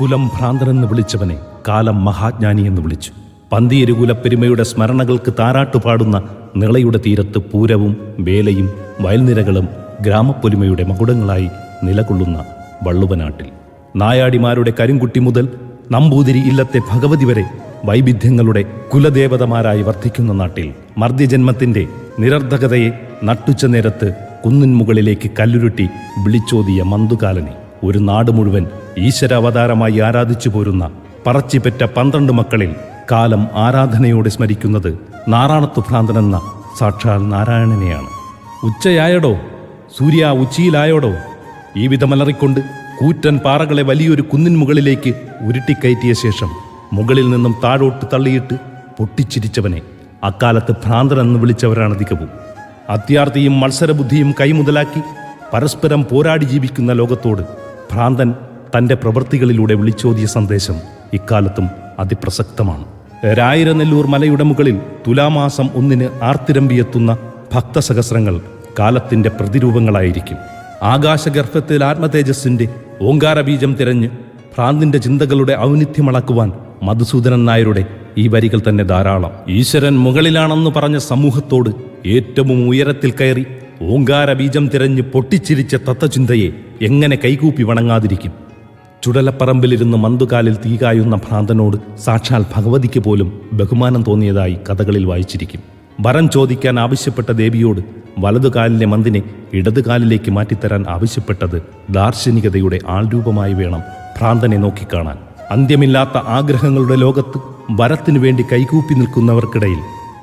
കുലം ഭ്രാന്തനെന്ന് വിളിച്ചവനെ കാലം മഹാജ്ഞാനി എന്ന് വിളിച്ചു. പന്തിയരുകുലപ്പെരുമയുടെ സ്മരണകൾക്ക് താരാട്ടുപാടുന്ന നിളയുടെ തീരത്ത് പൂരവും വേലയും വയൽനിരകളും ഗ്രാമപ്പൊലിമയുടെ മകുടങ്ങളായി നിലകൊള്ളുന്ന വള്ളുവനാട്ടിൽ. നായാടിമാരുടെ കരിങ്കുട്ടി മുതൽ നമ്പൂതിരി ഇല്ലത്തെ ഭഗവതി വരെ വൈവിധ്യങ്ങളുടെ കുലദേവതമാരായി വർദ്ധിക്കുന്ന നാട്ടിൽ മർദ്യജന്മത്തിന്റെ നിരർദ്ധകതയെ നട്ടുച്ച നേരത്ത് കുന്നിൻ മുകളിലേക്ക് കല്ലുരുട്ടി വിളിച്ചോതിയ മന്തുകാലനെ ഒരു നാട് മുഴുവൻ ഈശ്വരാവതാരമായി ആരാധിച്ചു പോരുന്ന പറച്ചിപ്പറ്റ പന്ത്രണ്ട് മക്കളിൽ കാലം ആരാധനയോടെ സ്മരിക്കുന്നത് നാറാണത്തു ഭ്രാന്തനെന്ന സാക്ഷാൽ നാരായണനെയാണ്. ഉച്ചയായടോ? സൂര്യ ഉച്ചിയിലായോടോ? ഈ വിധമലറിക്കൊണ്ട് കൂറ്റൻ പാറകളെ വലിയൊരു കുന്നിൻ മുകളിലേക്ക് ഉരുട്ടിക്കയറ്റിയ ശേഷം മുകളിൽ നിന്നും താഴോട്ട് തള്ളിയിട്ട് പൊട്ടിച്ചിരിച്ചവനെ അക്കാലത്ത് ഭ്രാന്തനെന്ന് വിളിച്ചവരാണ് അധികവും അത്യാർത്ഥിയും മത്സരബുദ്ധിയും കൈമുതലാക്കി പരസ്പരം പോരാടി ജീവിക്കുന്ന ലോകത്തോട് ഭ്രാന്തൻ തന്റെ പ്രവൃത്തികളിലൂടെ വിളിച്ചോതിയ സന്ദേശം ഇക്കാലത്തും അതിപ്രസക്തമാണ്. രായിരനെല്ലൂർ മലയുടെ മുകളിൽ തുലാമാസം ഒന്നിന് ആർത്തിരമ്പിയെത്തുന്ന ഭക്തസഹസ്രങ്ങൾ കാലത്തിന്റെ പ്രതിരൂപങ്ങളായിരിക്കും. ആകാശഗർഭത്തിൽ ആത്മതേജസ്സിന്റെ ഓങ്കാരബീജം തിരഞ്ഞ് ഭ്രാന്തിന്റെ ചിന്തകളുടെ ഔന്നിത്യമളക്കുവാൻ മധുസൂദനൻ നായരുടെ ഈ വരികൾ തന്നെ ധാരാളം. ഈശ്വരൻ മുകളിലാണെന്ന് പറഞ്ഞ സമൂഹത്തോട് ഏറ്റവും ഉയരത്തിൽ കയറി ഓങ്കാരബീജം തിരഞ്ഞ് പൊട്ടിച്ചിരിച്ച തത്വചിന്തയെ എങ്ങനെ കൈകൂപ്പി വണങ്ങാതിരിക്കും? ചുടലപ്പറമ്പിലിരുന്ന് മന്തുകാലിൽ തീകായുന്ന ഭ്രാന്തനോട് സാക്ഷാൽ ഭഗവതിക്ക് പോലും ബഹുമാനം തോന്നിയതായി കഥകളിൽ വായിച്ചിരിക്കും. വരം ചോദിക്കാൻ ആവശ്യപ്പെട്ട ദേവിയോട് വലതുകാലിലെ മന്തിനെ ഇടതുകാലിലേക്ക് മാറ്റിത്തരാൻ ആവശ്യപ്പെട്ടത് ദാർശനികതയുടെ ആൾരൂപമായി വേണം ഭ്രാന്തനെ നോക്കിക്കാണാൻ. അന്ത്യമില്ലാത്ത ആഗ്രഹങ്ങളുടെ ലോകത്ത് വരത്തിനു വേണ്ടി കൈകൂപ്പി നിൽക്കുന്നവർക്കിടയിൽ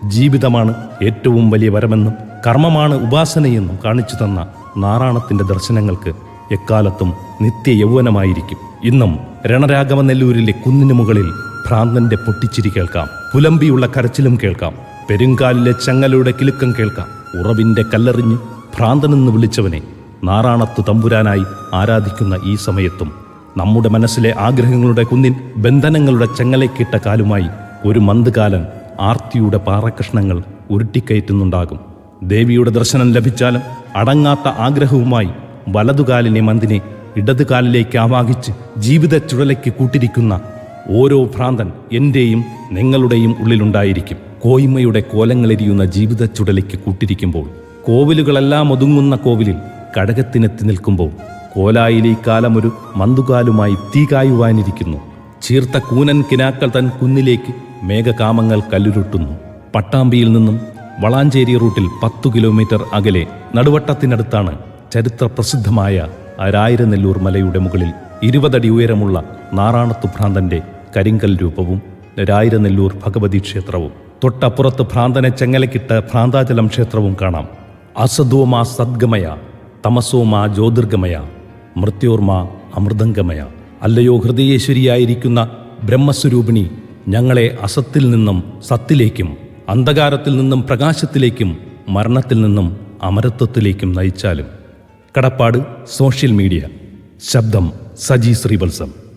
ജീവിതമാണ് ഏറ്റവും വലിയ വരമെന്നും കർമ്മമാണ് ഉപാസനയെന്നും കാണിച്ചു തന്ന നാറാണത്തിന്റെ ദർശനങ്ങൾക്ക് എക്കാലത്തും നിത്യ യൗവനമായിരിക്കും ഇന്നും രണരാഘവനെല്ലൂരിലെ കുന്നിനു മുകളിൽ ഭ്രാന്തന്റെ പൊട്ടിച്ചിരി കേൾക്കാം. പുലമ്പിയുള്ള കരച്ചിലും കേൾക്കാം. പെരുങ്കാലിലെ ചങ്ങലയുടെ കിലുക്കം കേൾക്കാം. ഉറവിന്റെ കല്ലെറിഞ്ഞ് ഭ്രാന്തനെന്ന് വിളിച്ചവനെ നാറാണത്തു തമ്പുരാനായി ആരാധിക്കുന്ന ഈ സമയത്തും നമ്മുടെ മനസ്സിലെ ആഗ്രഹങ്ങളുടെ കുന്നിൻ ബന്ധനങ്ങളുടെ ചങ്ങലക്കിട്ട കാലുമായി ഒരു മന്ദകാലൻ ആർത്തിയുടെ പാറകഷ്ണങ്ങൾ ഉരുട്ടിക്കയറ്റുന്നുണ്ടാകും. ദേവിയുടെ ദർശനം ലഭിച്ചാലും അടങ്ങാത്ത ആഗ്രഹവുമായി വലതുകാലിനെ മന്ദിനെ ഇടതുകാലിലേക്ക് ആവാഹിച്ച് ജീവിത ചുഴലയ്ക്ക് കൂട്ടിരിക്കുന്ന ഓരോ ഭ്രാന്തൻ എന്റെയും നിങ്ങളുടെയും ഉള്ളിലുണ്ടായിരിക്കും. കോയ്മയുടെ കോലങ്ങളെരിയുന്ന ജീവിത ചുടലയ്ക്ക് കൂട്ടിരിക്കുമ്പോൾ കോവിലുകളെല്ലാം ഒതുങ്ങുന്ന കോവിലിൽ കടകത്തിനെത്തി നിൽക്കുമ്പോൾ കോലായിലെ കാലമൊരു മന്തുകാലുമായി തീ കായുവാനിരിക്കുന്നു. ചീർത്ത കൂനൻ കിനാക്കൾ തൻ കുന്നിലേക്ക് മേഘകാമങ്ങൾ കല്ലുരുട്ടുന്നു. പട്ടാമ്പിയിൽ നിന്നും വളാഞ്ചേരി റൂട്ടിൽ പത്തു കിലോമീറ്റർ അകലെ നടുവട്ടത്തിനടുത്താണ് ചരിത്ര പ്രസിദ്ധമായ അരായിരനെല്ലൂർ മലയുടെ മുകളിൽ ഇരുപതടി ഉയരമുള്ള നാറാണത്തു ഭ്രാന്തന്റെ കരിങ്കൽ രൂപവും രായിരനെല്ലൂർ ഭഗവതി ക്ഷേത്രവും. തൊട്ടപ്പുറത്ത് ഭ്രാന്തനെ ചെങ്ങലക്കിട്ട് ഭ്രാന്താചലം ക്ഷേത്രവും കാണാം. അസദോമാ സദ്ഗമയ തമസോമാ ജ്യോതിർഗമയ മൃത്യോർമാ അമൃതംഗമയ. അല്ലയോ ഹൃദയേശ്വരിയായിരിക്കുന്ന ബ്രഹ്മസ്വരൂപിണി ഞങ്ങളെ അസത്തിൽ നിന്നും സത്തിലേക്കും അന്ധകാരത്തിൽ നിന്നും പ്രകാശത്തിലേക്കും മരണത്തിൽ നിന്നും അമരത്വത്തിലേക്കും നയിച്ചാലും കടപ്പാട് സോഷ്യൽ മീഡിയ. ശബ്ദം സജി ശ്രീവത്സം.